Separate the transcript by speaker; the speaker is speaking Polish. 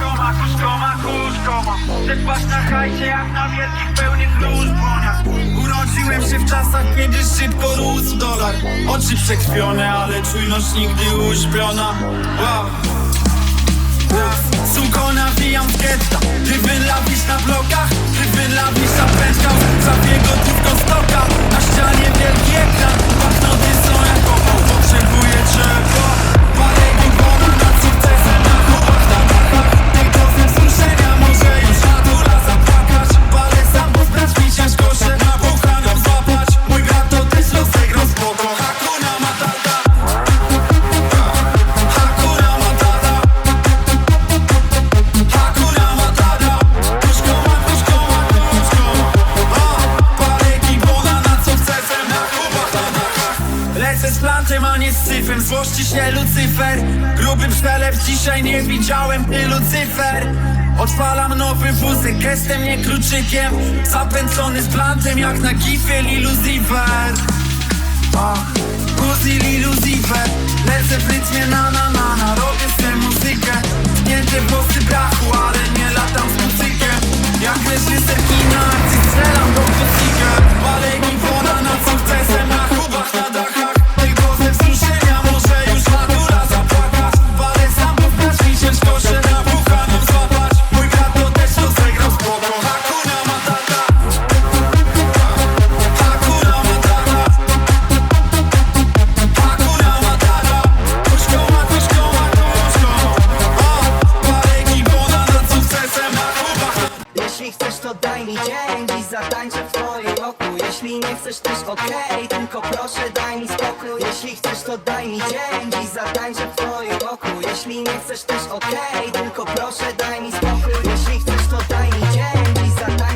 Speaker 1: Koma, kuszkoma, kuszkoma. Przetrwasz na hajcie jak na wielkich pełnych różboniach Urodziłem się w czasach, kiedy szybko rósł dolar. Oczy przekrwione, ale czujność nigdy uśpiona. Lecę z plantem, a nie z syfem Złości się Lucyfer. Gruby przelew, dzisiaj nie widziałem tylu cyfer Odpalam nowy wózek, gestem, nie kluczykiem Zapędzony z plantem, jak na gifie Liluzifer Ach, Uzi Liluzifer Lecę w rytmie na na na na
Speaker 2: daj mi dzień Dziś zatańczę w twoim roku Jeśli nie chcesz też okej Tylko proszę daj mi spokój. Jeśli chcesz to daj mi dzień Dziś zatańczę w twoim roku Jeśli nie chcesz też okej Tylko proszę